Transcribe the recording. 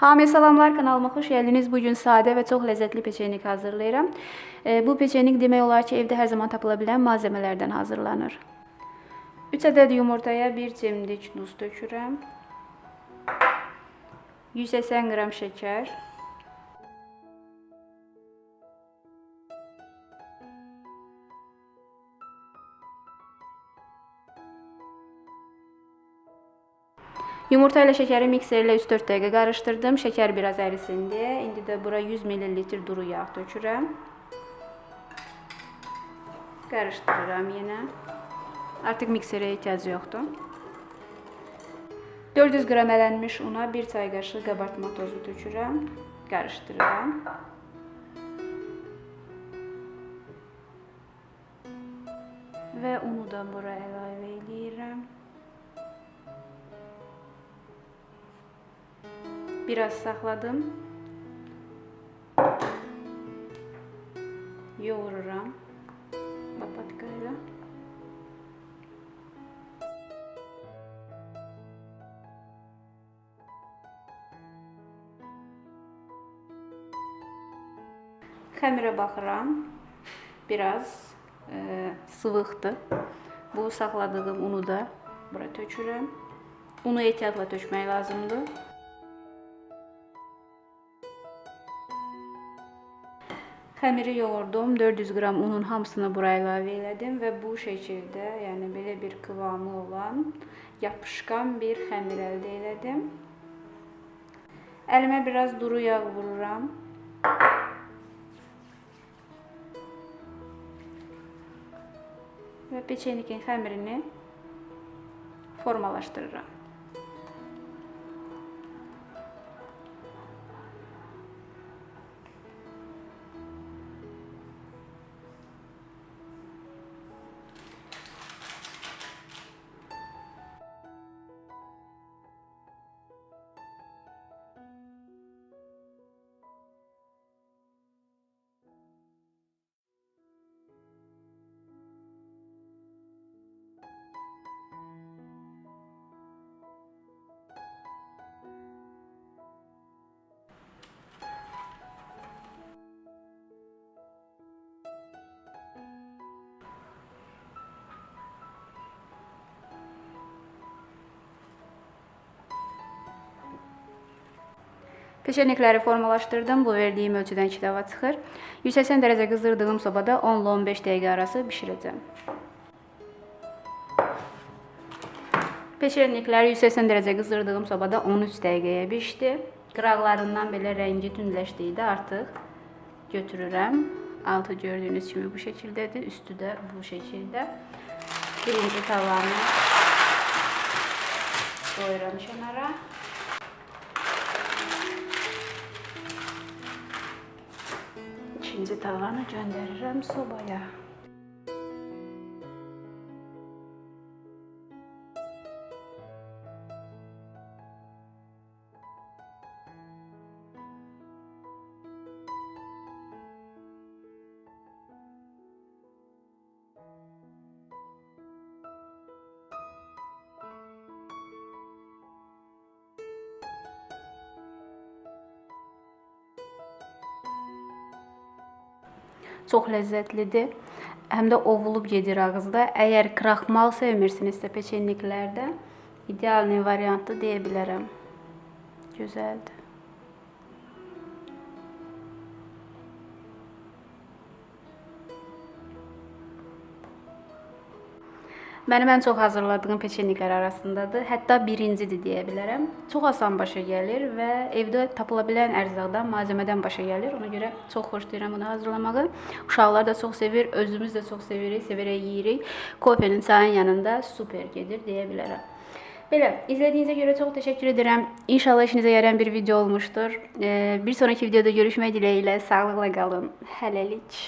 Hamıya salamlar kanalıma xoş gəldiniz. Bu gün sadə və çox ləzzətli peçenik hazırlayıram. E, Bu peçenik demək olar ki, evdə hər zaman tapıla bilən malzəmələrdən hazırlanır. 3 ədəd yumurtaya 1 cimdik duz tökürəm. 180 qram şəkər. Yumurta ilə şəkəri mikserlə 3-4 dəqiqə qarışdırdım. Şəkər biraz ərisindi. İndi də bura 100 ml duru yağ tökürəm. Qarışdırıram yenə. Artıq mikserə ehtiyac yoxdur. 400 qram ələnmiş una 1 çay qaşığı qabartma tozu tökürəm. Qarışdırıram. Və unu da bura əlavə edirəm. Biraz saxladım. Yoğururam lopatkayla. Xəmirə baxıram. Biraz e, sıvıqdır. Bu saxladığım unu da bura tökürəm. Unu ehtiyatla tökmək lazımdır. Xəmiri yoğurdum. 400 qram unun hamısını bura əlavə elədim və bu şəkildə, yəni belə bir kıvamı olan yapışqan bir xəmir əldə elədim. Əlimə biraz duru yağ vururam. Və peçenikin xəmirini formalaşdırıram. Peşenikləri formalaşdırdım. Bu verdiyim ölçüdən 2 dəva çıxır. 180 dərəcə qızdırdığım sobada 10 ilə 15 dəqiqə arası bişirəcəm. Peşenikləri 180 dərəcə qızdırdığım sobada 13 dəqiqəyə bişdi. Qıraqlarından belə rəngi tündləşdikdə artıq götürürəm. Altı gördüyünüz kimi bu şəkildədir, üstü də bu şəkildə. Birinci tavanı qoyuram kənara. İkinci tavanı göndərirəm sobaya. Çox ləzzətlidir. Həm də ovulub gedir ağızda. Əgər kraxmal sevmirsinizsə peçenliklərdə ideal variantı deyə bilərəm. Gözəldir. Mənim ən çox hazırladığım peçeniklər arasındadır. Hətta birincidir deyə bilərəm. Çox asan başa gəlir və evdə tapıla bilən ərzaqdan, malzəmədən başa gəlir. Ona görə çox xoşlayıram bunu hazırlamağı. Uşaqlar da çox sevir, özümüz də çox sevirik, severək yeyirik. Kofenin çayın yanında super gedir deyə bilərəm. Belə, izlədiyinizə görə çox təşəkkür edirəm. İnşallah işinizə yarayan bir video olmuşdur. Bir sonraki videoda görüşmək diləyilə. Sağlıqla qalın. Hələlik.